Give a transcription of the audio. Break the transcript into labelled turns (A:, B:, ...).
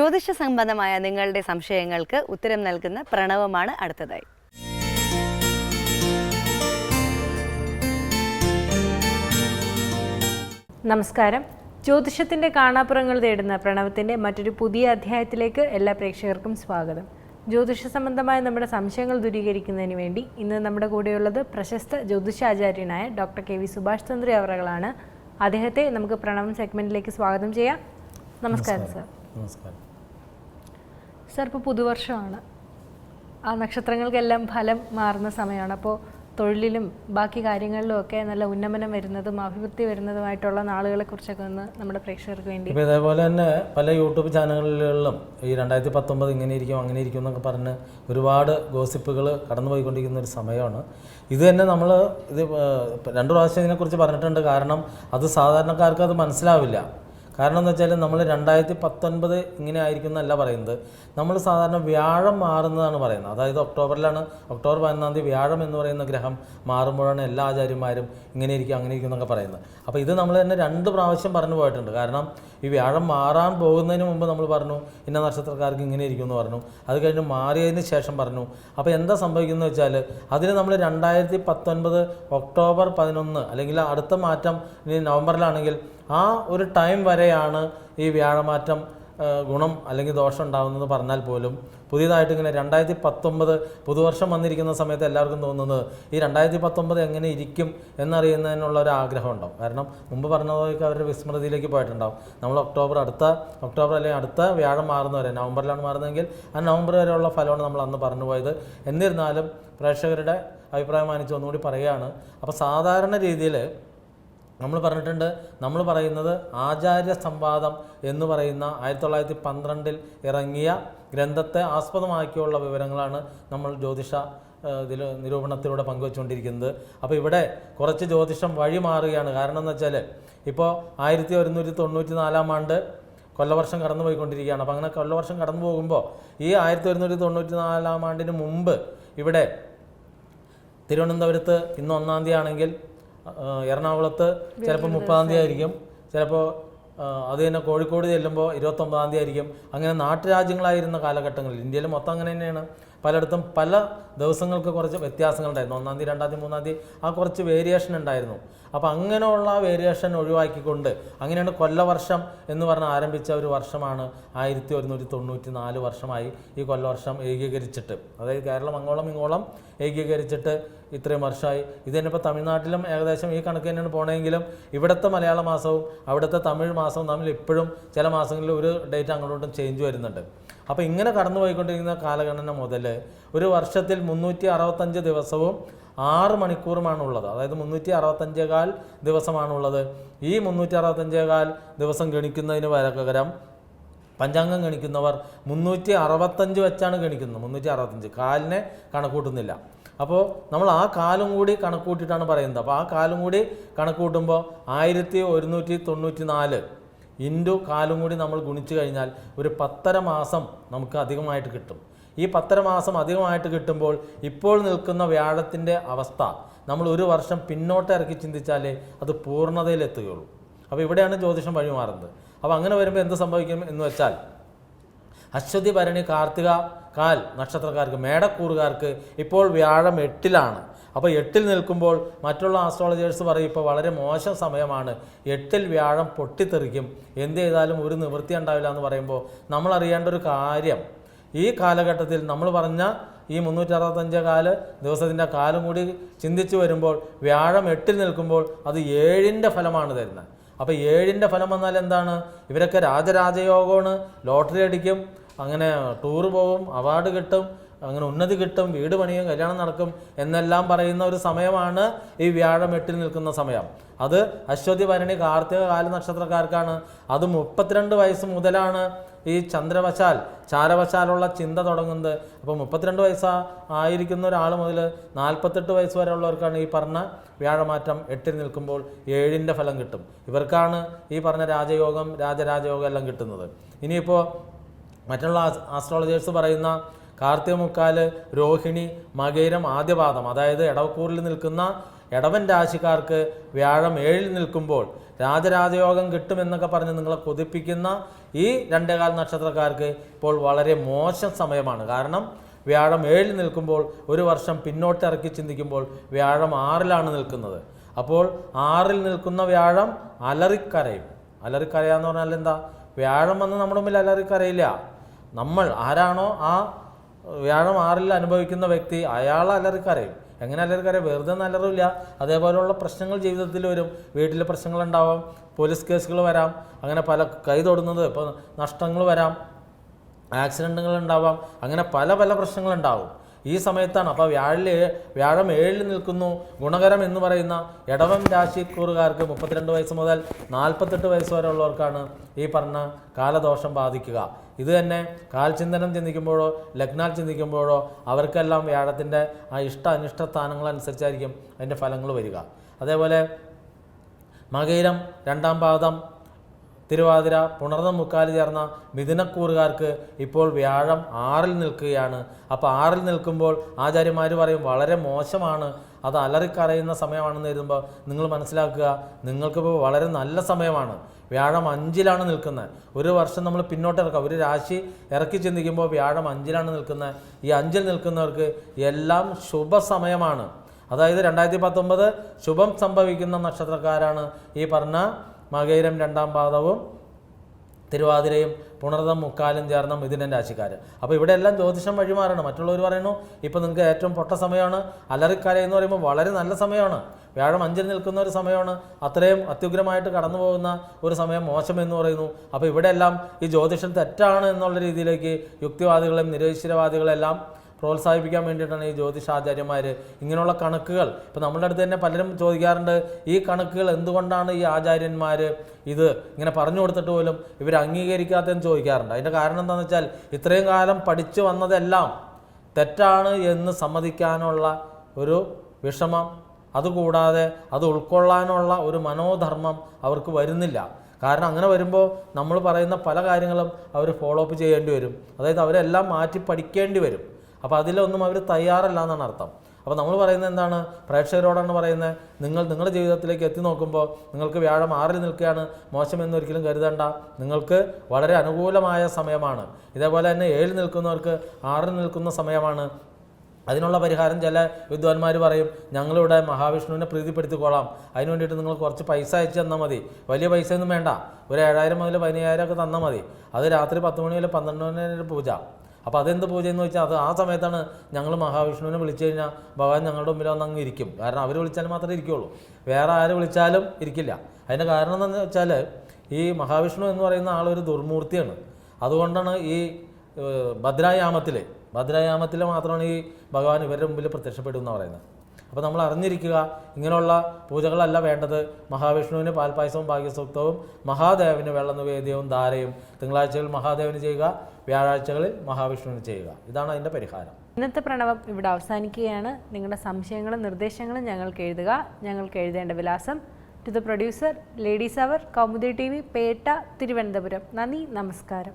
A: ജ്യോതിഷ സംബന്ധമായ നിങ്ങളുടെ സംശയങ്ങൾക്ക് ഉത്തരം നൽകുന്ന പ്രണവമാണ് അടുത്തതായി.
B: നമസ്കാരം. ജ്യോതിഷത്തിന്റെ കാണാപ്പുറങ്ങൾ തേടുന്ന പ്രണവത്തിന്റെ മറ്റൊരു പുതിയ അധ്യായത്തിലേക്ക് എല്ലാ പ്രേക്ഷകർക്കും സ്വാഗതം. ജ്യോതിഷ സംബന്ധമായ നമ്മുടെ സംശയങ്ങൾ ദൂരീകരിക്കുന്നതിന് വേണ്ടി ഇന്ന് നമ്മുടെ കൂടെയുള്ളത് പ്രശസ്ത ജ്യോതിഷാചാര്യനായ doctor K V Subhash Chandra അവറുകളാണ്. അദ്ദേഹത്തെ നമുക്ക് പ്രണവം സെഗ്മെന്റിലേക്ക് സ്വാഗതം ചെയ്യാം. നമസ്കാരം. സർ.
C: നമസ്കാരം.
B: സർ ഇപ്പോൾ പുതുവർഷമാണ്. ആ നക്ഷത്രങ്ങൾക്കെല്ലാം ഫലം മാറുന്ന സമയമാണ്. അപ്പോൾ തൊഴിലിലും ബാക്കി കാര്യങ്ങളിലും ഒക്കെ നല്ല ഉന്നമനം വരുന്നതും അഭിവൃദ്ധി വരുന്നതുമായിട്ടുള്ള നാളുകളെ കുറിച്ചൊക്കെ ഒന്ന് നമ്മുടെ പ്രേക്ഷകർക്ക് വേണ്ടി
C: ഇപ്പോൾ ഇതേപോലെ തന്നെ പല യൂട്യൂബ് ചാനലുകളിലും ഈ രണ്ടായിരത്തി പത്തൊമ്പത് ഇങ്ങനെ ഇരിക്കും അങ്ങനെ ഇരിക്കും എന്നൊക്കെ പറഞ്ഞ് ഒരുപാട് ഗോസിപ്പുകൾ കടന്നുപോയിക്കൊണ്ടിരിക്കുന്ന ഒരു സമയമാണ്. ഇത് തന്നെ നമ്മൾ ഇത് രണ്ട് പ്രാവശ്യം ഇതിനെക്കുറിച്ച് പറഞ്ഞിട്ടുണ്ട്. കാരണം അത് സാധാരണക്കാർക്ക് അത് മനസ്സിലാവില്ല. കാരണം എന്ന് വെച്ചാൽ നമ്മൾ രണ്ടായിരത്തി പത്തൊൻപത് ഇങ്ങനെ ആയിരിക്കും എന്നല്ല പറയുന്നത്. നമ്മൾ സാധാരണ വ്യാഴം മാറുന്നതാണ് പറയുന്നത്. അതായത് ഒക്ടോബറിലാണ് ഒക്ടോബർ പതിനൊന്നാം തീയതി വ്യാഴം എന്ന് പറയുന്ന ഗ്രഹം മാറുമ്പോഴാണ് എല്ലാ ആചാര്യന്മാരും ഇങ്ങനെ ഇരിക്കും അങ്ങനെ ഇരിക്കും എന്നൊക്കെ പറയുന്നത്. അപ്പോൾ ഇത് നമ്മൾ തന്നെ രണ്ട് പ്രാവശ്യം പറഞ്ഞു പോയിട്ടുണ്ട്. കാരണം ഈ വ്യാഴം മാറാൻ പോകുന്നതിന് മുമ്പ് നമ്മൾ പറഞ്ഞു ഇന്ന നക്ഷത്രക്കാർക്ക് ഇങ്ങനെ ഇരിക്കും എന്ന് പറഞ്ഞു. അത് കഴിഞ്ഞ് മാറിയതിന് ശേഷം പറഞ്ഞു. അപ്പോൾ എന്താ സംഭവിക്കുന്നത് വെച്ചാൽ അതിന് നമ്മൾ രണ്ടായിരത്തി പത്തൊൻപത് ഒക്ടോബർ പതിനൊന്ന് അല്ലെങ്കിൽ അടുത്ത മാറ്റം ഇനി നവംബറിലാണെങ്കിൽ ആ ഒരു ടൈം വരെയാണ് ഈ വ്യാഴമാറ്റം ഗുണം അല്ലെങ്കിൽ ദോഷം ഉണ്ടാകുന്നത് പറഞ്ഞാൽ പോലും. പുതിയതായിട്ട് ഇങ്ങനെ രണ്ടായിരത്തി പത്തൊമ്പത് പുതുവർഷം വന്നിരിക്കുന്ന സമയത്ത് എല്ലാവർക്കും തോന്നുന്നത് ഈ രണ്ടായിരത്തി പത്തൊമ്പത് എങ്ങനെ ഇരിക്കും എന്നറിയുന്നതിനുള്ള ഒരു ആഗ്രഹം ഉണ്ടാവും. കാരണം മുമ്പ് പറഞ്ഞതൊക്കെ അവരുടെ വിസ്മൃതിയിലേക്ക് പോയിട്ടുണ്ടാവും. നമ്മൾ ഒക്ടോബർ അടുത്ത ഒക്ടോബർ അല്ലെങ്കിൽ അടുത്ത വ്യാഴം മാറുന്നവരെ നവംബറിലാണ് മാറുന്നതെങ്കിൽ ആ നവംബർ വരെയുള്ള ഫലമാണ് നമ്മൾ അന്ന് പറഞ്ഞു പോയത്. എന്നിരുന്നാലും പ്രേക്ഷകരുടെ അഭിപ്രായം മാനിച്ച് ഒന്നുകൂടി പറയുകയാണ്. അപ്പോൾ സാധാരണ രീതിയിൽ നമ്മൾ പറഞ്ഞിട്ടുണ്ട് നമ്മൾ പറയുന്നത് ആചാര്യ സംവാദം എന്ന് പറയുന്ന ആയിരത്തി തൊള്ളായിരത്തി പന്ത്രണ്ടിൽ ഇറങ്ങിയ ഗ്രന്ഥത്തെ ആസ്പദമാക്കിയുള്ള വിവരങ്ങളാണ് നമ്മൾ ജ്യോതിഷ ഇതിൽ നിരൂപണത്തിലൂടെ പങ്കുവച്ചുകൊണ്ടിരിക്കുന്നത്. അപ്പോൾ ഇവിടെ കുറച്ച് ജ്യോതിഷം വഴി മാറുകയാണ്. കാരണം എന്ന് വെച്ചാൽ ഇപ്പോൾ ആയിരത്തി ഒരുന്നൂറ്റി തൊണ്ണൂറ്റി നാലാം ആണ്ട് കൊല്ലവർഷം കടന്നു പോയിക്കൊണ്ടിരിക്കുകയാണ് അപ്പോൾ അങ്ങനെ കൊല്ലവർഷം കടന്നു പോകുമ്പോൾ ഈ ആയിരത്തി ഒരുന്നൂറ്റി തൊണ്ണൂറ്റി നാലാം ആണ്ടിന് മുമ്പ് ഇവിടെ തിരുവനന്തപുരത്ത് ഇന്ന് ഒന്നാം തീയതി ആണെങ്കിൽ എറണാകുളത്ത് ചിലപ്പോൾ മുപ്പതാം തീയതി ആയിരിക്കും. ചിലപ്പോൾ അത് തന്നെ കോഴിക്കോട് ചെല്ലുമ്പോൾ ഇരുപത്തൊമ്പതാം തീയതി ആയിരിക്കും. അങ്ങനെ നാട്ടുരാജ്യങ്ങളായിരുന്ന കാലഘട്ടങ്ങളിൽ ഇന്ത്യയിൽ മൊത്തം അങ്ങനെ തന്നെയാണ്. പലയിടത്തും പല ദിവസങ്ങൾക്ക് കുറച്ച് വ്യത്യാസങ്ങളുണ്ടായിരുന്നു. ഒന്നാം തീയതി രണ്ടാം തീയതി മൂന്നാം തീയതി ആ കുറച്ച് വേരിയേഷൻ ഉണ്ടായിരുന്നു. അപ്പോൾ അങ്ങനെയുള്ള വേരിയേഷൻ ഒഴിവാക്കിക്കൊണ്ട് അങ്ങനെയാണ് കൊല്ലവർഷം എന്ന് പറഞ്ഞ് ആരംഭിച്ച ഒരു വർഷമാണ് ആയിരത്തി ഒരുന്നൂറ്റി തൊണ്ണൂറ്റി നാല് വർഷമായി ഈ കൊല്ലവർഷം ഏകീകരിച്ചിട്ട്. അതായത് കേരളം അങ്ങോളം ഇങ്ങോളം ഏകീകരിച്ചിട്ട് ഇത്രയും വർഷമായി. ഇത് തന്നെ ഇപ്പോൾ തമിഴ്നാട്ടിലും ഏകദേശം ഈ കണക്ക് തന്നെയാണ് പോണെങ്കിലും ഇവിടുത്തെ മലയാള മാസവും അവിടുത്തെ തമിഴ് മാസവും തമ്മിൽ ഇപ്പോഴും ചില മാസങ്ങളിൽ ഒരു ഡേറ്റ് അങ്ങോട്ടും ചേഞ്ച് വരുന്നുണ്ട്. അപ്പോൾ ഇങ്ങനെ കടന്നു പോയിക്കൊണ്ടിരിക്കുന്ന കാലഗണന മുതൽ ഒരു വർഷത്തിൽ മുന്നൂറ്റി അറുപത്തഞ്ച് ദിവസവും ആറ് മണിക്കൂറുമാണ് ഉള്ളത് അതായത് മുന്നൂറ്റി അറുപത്തഞ്ചേകാൽ ദിവസമാണുള്ളത്. ഈ മുന്നൂറ്റി അറുപത്തഞ്ചേകാൽ ദിവസം ഗണിക്കുന്നതിന് പകരം പഞ്ചാംഗം ഗണിക്കുന്നവർ മുന്നൂറ്റി അറുപത്തഞ്ച് വെച്ചാണ് ഗണിക്കുന്നത്. മുന്നൂറ്റി അറുപത്തഞ്ച് കാലിനെ കണക്കൂട്ടുന്നില്ല. അപ്പോൾ നമ്മൾ ആ കാലം കൂടി കണക്കൂട്ടിയിട്ടാണ് പറയുന്നത്. അപ്പോൾ ആ കാലം കൂടി കണക്കൂട്ടുമ്പോൾ ആയിരത്തി ഒരുന്നൂറ്റി തൊണ്ണൂറ്റി നാല് ഇന്റു കാലും കൂടി നമ്മൾ ഗുണിച്ചു കഴിഞ്ഞാൽ ഒരു പത്തര മാസം നമുക്ക് അധികമായിട്ട് കിട്ടും. ഈ പത്തര മാസം അധികമായിട്ട് കിട്ടുമ്പോൾ ഇപ്പോൾ നിൽക്കുന്ന വ്യാഴത്തിന്റെ അവസ്ഥ നമ്മൾ ഒരു വർഷം പിന്നോട്ട് ഇറക്കി ചിന്തിച്ചാലേ അത് പൂർണതയിലെത്തുകയുള്ളൂ. അപ്പോൾ ഇവിടെയാണ് ജ്യോതിഷം വഴി മാറുന്നത് അപ്പോൾ അങ്ങനെ വരുമ്പോൾ എന്ത് സംഭവിക്കും എന്ന് വെച്ചാൽ അശ്വതി ഭരണി കാർത്തിക കാൽ നക്ഷത്രക്കാർക്ക് മേടക്കൂറുകാർക്ക് ഇപ്പോൾ വ്യാഴം എട്ടിലാണ്. അപ്പോൾ എട്ടിൽ നിൽക്കുമ്പോൾ മറ്റുള്ള ആസ്ട്രോളജേഴ്സ് പറയും ഇപ്പോൾ വളരെ മോശം സമയമാണ്. എട്ടിൽ വ്യാഴം പൊട്ടിത്തെറിക്കും. എന്ത് ചെയ്താലും ഒരു നിവൃത്തി ഉണ്ടാവില്ല എന്ന് പറയുമ്പോൾ നമ്മൾ അറിയേണ്ട ഒരു കാര്യം ഈ കാലഘട്ടത്തിൽ നമ്മൾ പറഞ്ഞ ഈ മുന്നൂറ്റി അറുപത്തഞ്ച് കാൽ ദിവസത്തിന്റെ കാലം കൂടി ചിന്തിച്ചു വരുമ്പോൾ വ്യാഴം എട്ടിൽ നിൽക്കുമ്പോൾ അത് ഏഴിന്റെ ഫലമാണ് തരുന്നത്. അപ്പോൾ ഏഴിന്റെ ഫലം വന്നാൽ എന്താണ്? ഇവരൊക്കെ രാജരാജയോഗമാണ്. ലോട്ടറി അടിക്കും. അങ്ങനെ ടൂറ് പോവും അവാർഡ് കിട്ടും അങ്ങനെ ഉന്നതി കിട്ടും വീട് പണിയും കല്യാണം നടക്കും എന്നെല്ലാം പറയുന്ന ഒരു സമയമാണ് ഈ വ്യാഴം എട്ടിൽ നിൽക്കുന്ന സമയം. അത് അശ്വതി ഭരണി കാർത്തിക കാല നക്ഷത്രക്കാർക്കാണ്. അത് മുപ്പത്തിരണ്ട് വയസ്സ് മുതലാണ് ഈ ചന്ദ്രവശാൽ ചാരവശാലുള്ള ചിന്ത തുടങ്ങുന്നത്. അപ്പോൾ മുപ്പത്തിരണ്ട് വയസ്സ ആയിരിക്കുന്ന ഒരാൾ മുതൽ നാൽപ്പത്തെട്ട് വയസ്സ് വരെ ഉള്ളവർക്കാണ് ഈ പറഞ്ഞ വ്യാഴമാറ്റം എട്ടിൽ നിൽക്കുമ്പോൾ ഏഴിന്റെ ഫലം കിട്ടും. ഇവർക്കാണ് ഈ പറഞ്ഞ രാജയോഗം രാജരാജയോഗം എല്ലാം കിട്ടുന്നത്. ഇനിയിപ്പോൾ മറ്റുള്ള ആസ്- ആസ്ട്രോളജേഴ്സ് പറയുന്ന കാർത്തിക മുക്കാൽ രോഹിണി മകേരം ആദ്യപാദം. അതായത് എടവക്കൂറിൽ നിൽക്കുന്ന ഇടവൻ രാശിക്കാർക്ക് വ്യാഴം ഏഴിൽ നിൽക്കുമ്പോൾ രാജരാജയോഗം കിട്ടുമെന്നൊക്കെ പറഞ്ഞ് നിങ്ങളെ കൊതിപ്പിക്കുന്ന ഈ രണ്ടേകാൽ നക്ഷത്രക്കാർക്ക് ഇപ്പോൾ വളരെ മോശം സമയമാണ്. കാരണം വ്യാഴം ഏഴിൽ നിൽക്കുമ്പോൾ ഒരു വർഷം പിന്നോട്ട് ഇറക്കി ചിന്തിക്കുമ്പോൾ വ്യാഴം ആറിലാണ് നിൽക്കുന്നത്. അപ്പോൾ ആറിൽ നിൽക്കുന്ന വ്യാഴം അലറിക്കരയും. അലറിക്കരയാന്ന് പറഞ്ഞാൽ എന്താ? വ്യാഴം വന്ന് നമ്മുടെ മുമ്പിൽ അലറിക്കരയില്ല. നമ്മൾ ആരാണോ ആ വ്യാഴം ആറിൽ അനുഭവിക്കുന്ന വ്യക്തി അയാൾ അലറിക്കരയും. എങ്ങനെ അലറിക്കരയും? വെറുതെ ഒന്നും അലറില്ല. അതേപോലെയുള്ള പ്രശ്നങ്ങൾ ജീവിതത്തിൽ വരും. വീട്ടിലെ പ്രശ്നങ്ങൾ ഉണ്ടാവാം പോലീസ് കേസുകൾ വരാം. അങ്ങനെ പല കൈ തൊടുന്നത് ഇപ്പോൾ നഷ്ടങ്ങൾ വരാം. ആക്സിഡന്റുകൾ ഉണ്ടാവാം. അങ്ങനെ പല പല പ്രശ്നങ്ങളുണ്ടാവും ഈ സമയത്താണ്. അപ്പോൾ വ്യാഴിൽ വ്യാഴം ഏഴിൽ നിൽക്കുന്നു. ഗുണകരം എന്ന് പറയുന്ന ഇടവം രാശിക്കൂറുകാർക്ക് മുപ്പത്തിരണ്ട് വയസ്സ് മുതൽ നാൽപ്പത്തെട്ട് വയസ്സ് വരെ ഉള്ളവർക്കാണ് ഈ പറഞ്ഞ കാലദോഷം ബാധിക്കുക. ഇത് തന്നെ കാൽചിന്തനം ചിന്തിക്കുമ്പോഴോ ലഗ്നാൽ ചിന്തിക്കുമ്പോഴോ അവർക്കെല്ലാം വ്യാഴത്തിന്റെ ആ ഇഷ്ട അനിഷ്ട സ്ഥാനങ്ങൾ അനുസരിച്ചായിരിക്കും അതിന്റെ ഫലങ്ങൾ വരിക. അതേപോലെ മകയിരം രണ്ടാം പാദം തിരുവാതിര പുണർന്ന മുക്കാൽ ചേർന്ന മിഥുനക്കൂറുകാർക്ക് ഇപ്പോൾ വ്യാഴം ആറിൽ നിൽക്കുകയാണ്. അപ്പോൾ ആറിൽ നിൽക്കുമ്പോൾ ആചാര്യന്മാർ പറയും വളരെ മോശമാണ്. അത് അലറിക്കറയുന്ന സമയമാണെന്ന് എഴുതുമ്പോൾ നിങ്ങൾ മനസ്സിലാക്കുക നിങ്ങൾക്കിപ്പോൾ വളരെ നല്ല സമയമാണ്. വ്യാഴം അഞ്ചിലാണ് നിൽക്കുന്നത് ഒരു വർഷം നമ്മൾ പിന്നോട്ട് ഇറക്കുക ഒരു രാശി ഇറക്കി ചിന്തിക്കുമ്പോൾ വ്യാഴം അഞ്ചിലാണ് നിൽക്കുന്നത് ഈ അഞ്ചിൽ നിൽക്കുന്നവർക്ക് എല്ലാം ശുഭസമയമാണ്. അതായത് രണ്ടായിരത്തി പത്തൊമ്പത് ശുഭം സംഭവിക്കുന്ന നക്ഷത്രക്കാരാണ് ഈ പറഞ്ഞ മകയിരം രണ്ടാം പാദവും തിരുവാതിരയും പുണർതം മുക്കാലും ചേർന്ന മിഥുനൻ രാശിക്കാർ അപ്പോൾ ഇവിടെ എല്ലാം ജ്യോതിഷം വഴിമാറാണ്. മറ്റുള്ളവർ പറയുന്നു ഇപ്പോൾ നിങ്ങൾക്ക് ഏറ്റവും പൊട്ട സമയമാണ്. അലറിക്കര എന്ന് പറയുമ്പോൾ വളരെ നല്ല സമയമാണ്. വ്യാഴം അഞ്ചിൽ നിൽക്കുന്ന ഒരു സമയമാണ്. അത്രയും അത്യുഗ്രമായിട്ട് കടന്നു പോകുന്ന ഒരു സമയം മോശം എന്ന് പറയുന്നു. അപ്പോൾ ഇവിടെയെല്ലാം ഈ ജ്യോതിഷം തെറ്റാണ് എന്നുള്ള രീതിയിലേക്ക് യുക്തിവാദികളെയും നിരീശ്വരവാദികളെല്ലാം പ്രോത്സാഹിപ്പിക്കാൻ വേണ്ടിയിട്ടാണ് ഈ ജ്യോതിഷാചാര്യന്മാർ ഇങ്ങനെയുള്ള കണക്കുകൾ. ഇപ്പോൾ നമ്മളുടെ അടുത്ത് തന്നെ പലരും ചോദിക്കാറുണ്ട് ഈ കണക്കുകൾ എന്തുകൊണ്ടാണ് ഈ ആചാര്യന്മാർ ഇത് ഇങ്ങനെ പറഞ്ഞു കൊടുത്തിട്ട് പോലും ഇവർ അംഗീകരിക്കാത്തതെന്ന് ചോദിക്കാറുണ്ട്. അതിന്റെ കാരണം എന്താണെന്ന് വെച്ചാൽ ഇത്രയും കാലം പഠിച്ചു വന്നതെല്ലാം തെറ്റാണ് എന്ന് സമ്മതിക്കാനുള്ള ഒരു വിഷമം അതുകൂടാതെ അത് ഉൾക്കൊള്ളാനുള്ള ഒരു മനോധർമ്മം അവർക്ക് വരുന്നില്ല. കാരണം അങ്ങനെ വരുമ്പോൾ നമ്മൾ പറയുന്ന പല കാര്യങ്ങളും അവർ ഫോളോ അപ്പ് ചെയ്യേണ്ടി വരും. അതായത് അവരെല്ലാം മാറ്റി പഠിക്കേണ്ടി വരും. അപ്പോൾ അതിലൊന്നും അവർ തയ്യാറല്ല എന്നാണ് അർത്ഥം. അപ്പോൾ നമ്മൾ പറയുന്നത് എന്താണ്? പ്രേക്ഷകരോടാണ് പറയുന്നത് നിങ്ങൾ നിങ്ങളുടെ ജീവിതത്തിലേക്ക് എത്തി നോക്കുമ്പോൾ നിങ്ങൾക്ക് വ്യാഴം ആറിൽ നിൽക്കുകയാണ് മോശമെന്ന് ഒരിക്കലും കരുതണ്ട. നിങ്ങൾക്ക് വളരെ അനുകൂലമായ സമയമാണ്. ഇതേപോലെ തന്നെ ഏഴിൽ നിൽക്കുന്നവർക്ക് ആറിൽ നിൽക്കുന്ന സമയമാണ്. അതിനുള്ള പരിഹാരം ചില വിദ്വാൻമാർ പറയും ഞങ്ങളിവിടെ മഹാവിഷ്ണുവിനെ പ്രീതിപ്പെടുത്തിക്കോളാം. അതിന് വേണ്ടിയിട്ട് നിങ്ങൾ കുറച്ച് പൈസ അയച്ചു തന്നാൽ മതി. വലിയ പൈസ ഒന്നും വേണ്ട. ഒരു ഏഴായിരം മുതൽ പതിനയ്യായിരം ഒക്കെ തന്നാൽ മതി. അത് രാത്രി പത്ത് മണി മുതൽ പന്ത്രണ്ട് മണി വരെ പൂജ. അപ്പോൾ അതെന്ത് പൂജ എന്ന് വെച്ചാൽ അത് ആ സമയത്താണ് ഞങ്ങൾ മഹാവിഷ്ണുവിനെ വിളിച്ചു കഴിഞ്ഞാൽ ഭഗവാൻ ഞങ്ങളുടെ മുമ്പിൽ വന്ന് അങ്ങ് ഇരിക്കും. കാരണം അവർ വിളിച്ചാൽ മാത്രമേ ഇരിക്കുകയുള്ളൂ വേറെ ആര് വിളിച്ചാലും ഇരിക്കില്ല. അതിന്റെ കാരണം എന്താണെന്ന് വെച്ചാൽ ഈ മഹാവിഷ്ണു എന്ന് പറയുന്ന ആളൊരു ദുർമൂർത്തിയാണ്. അതുകൊണ്ടാണ് ഈ ഭദ്രായാമത്തിൽ ഭദ്രായാമത്തിൽ മാത്രമാണ് ഈ ഭഗവാൻ ഇവരുടെ മുമ്പിൽ പ്രത്യക്ഷപ്പെടുമെന്ന് പറയുന്നത്. അപ്പോൾ നമ്മൾ അറിഞ്ഞിരിക്കുക ഇങ്ങനെയുള്ള പൂജകളല്ല വേണ്ടത്. മഹാവിഷ്ണുവിന് പാൽപ്പായസവും ഭാഗ്യസൂക്തവും മഹാദേവന് വെള്ളനുവേദ്യവും ധാരയും. തിങ്കളാഴ്ചകൾ മഹാദേവന് ചെയ്യുക വ്യാഴാഴ്ചകളിൽ മഹാവിഷ്ണുവിന് ചെയ്യുക. ഇതാണ് അതിന്റെ പരിഹാരം.
B: ഇന്നത്തെ പ്രണവം ഇവിടെ അവസാനിക്കുകയാണ്. നിങ്ങളുടെ സംശയങ്ങളും നിർദ്ദേശങ്ങളും ഞങ്ങൾക്ക് എഴുതുക. ഞങ്ങൾക്ക് എഴുതേണ്ട വിലാസം to the producer ladies hour Kaumudi T V Pettah Thiruvananthapuram. നന്ദി നമസ്കാരം.